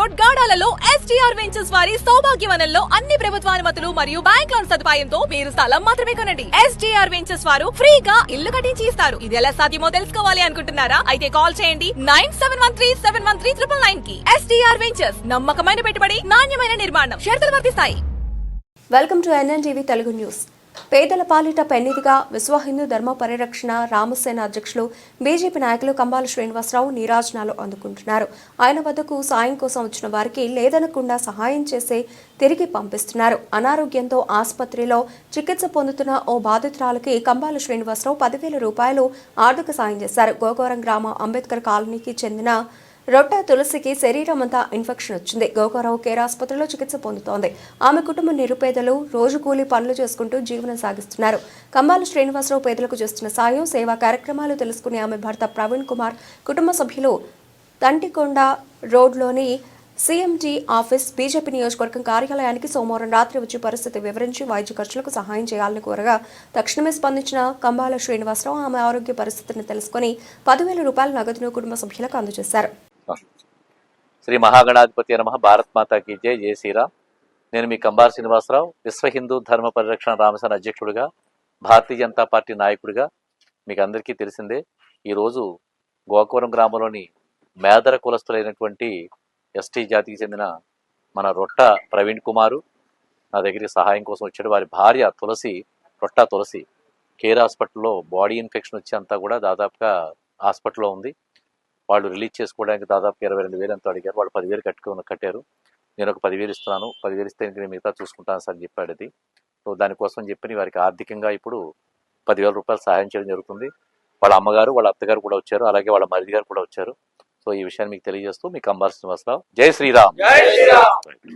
Road గాడాలలో STR ventures వారి సౌభాగ్యవనంలో అన్ని ప్రభుత్వానుమతులు మరియు బ్యాంక్ లోన్ సదుపాయంతో మీరు స్థలం మాత్రమే కొనండి. ఎస్టీఆర్ వెంచర్స్ వారు ఫ్రీగా ఇల్లు కట్టించి ఇస్తారు. ఇది ఎలా సాధ్యమో తెలుసుకోవాలి అనుకుంటున్నారా? అయితే కాల్ చేయండి nine seven one three seven one three triple నైన్కి. ఎస్టీఆర్ వెంచర్స్ నమ్మకమైన పెట్టుబడి నాణ్యమైన నిర్మాణం షరతులు వర్తిస్తాయి welcome to NNTV Telugu news. పేదల పాలిట పెన్నిదిగా విశ్వ హిందూ ధర్మ పరిరక్షణ రామసేన అధ్యక్షులు బీజేపీ నాయకులు కంబాల శ్రీనివాసరావు నీరాజనాలు అందుకుంటున్నారు. ఆయన వద్దకు సాయం కోసం వచ్చిన వారికి లేదనకుండా సహాయం చేసే తిరిగి పంపిస్తున్నారు. అనారోగ్యంతో ఆసుపత్రిలో చికిత్స పొందుతున్న ఓ బాధితురాలకి కంబాల శ్రీనివాసరావు పదివేల రూపాయలు ఆర్థిక సాయం చేశారు. గోగోరం గ్రామ అంబేద్కర్ కాలనీకి చెందిన రొట్ట తులసికి శరీరం అంతా ఇన్ఫెక్షన్ వచ్చింది. గోకారావు కేర్ ఆసుపత్రిలో చికిత్స పొందుతోంది. ఆమె కుటుంబ నిరుపేదలు రోజు కూలి పనులు చేసుకుంటూ జీవనం సాగిస్తున్నారు. కమ్మాల శ్రీనివాసరావు పేదలకు చేస్తున్న సాయం సేవా కార్యక్రమాలు తెలుసుకుని ఆమె భర్త ప్రవీణ్ కుమార్ కుటుంబ సభ్యులు తంటికొండ రోడ్లోని సీఎంజీ ఆఫీస్ బీజేపీ నియోజకవర్గం కార్యాలయానికి సోమవారం రాత్రి వచ్చి పరిస్థితి వివరించి వైద్య ఖర్చులకు సహాయం చేయాలని కోరగా తక్షణమే స్పందించిన కంబాల శ్రీనివాసరావు ఆమె ఆరోగ్య పరిస్థితిని తెలుసుకుని పదివేల రూపాయల నగదును కుటుంబ సభ్యులకు అందజేశారు. శ్రీ మహాగణాధిపతి నమ. భారత్ మాతా కీ జై. జై శ్రీరామ్. నేను మీ కంబార్ శ్రీనివాసరావు విశ్వ హిందూ ధర్మ పరిరక్షణ రామసేన అధ్యక్షుడిగా భారతీయ జనతా పార్టీ నాయకుడిగా మీకు అందరికీ తెలిసిందే. ఈరోజు గోకవరం గ్రామంలోని మేదర కులస్తులైనటువంటి ఎస్టీ జాతికి చెందిన మన రొట్ట ప్రవీణ్ కుమారు నా దగ్గరికి సహాయం కోసం వచ్చాడు. వారి భార్య తులసి రొట్ట తులసి కేర్ హాస్పిటల్లో బాడీ ఇన్ఫెక్షన్ వచ్చి అంతా కూడా దాదాపుగా హాస్పిటల్లో ఉంది. వాళ్ళు రిలీజ్ చేసుకోవడానికి దాదాపు ఇరవై రెండు వేలు ఎంతో అడిగారు. వాళ్ళు పదివేలు కట్టుకుని కట్టారు. నేను ఒక పదివేలు ఇస్తున్నాను. పదివేలు ఇస్తే నేను మిగతా చూసుకుంటాను సార్ అని చెప్పాడు అది. సో దానికోసం చెప్పి వారికి ఆర్థికంగా ఇప్పుడు పదివేల రూపాయలు సహాయం చేయడం జరుగుతుంది. వాళ్ళ అమ్మగారు వాళ్ళ అత్తగారు కూడా వచ్చారు. అలాగే వాళ్ళ మరిది గారు కూడా వచ్చారు. సో ఈ విషయాన్ని మీకు తెలియజేస్తూ మీకు అంబార్ శ్రీనివాసరావు. జై శ్రీరామ్.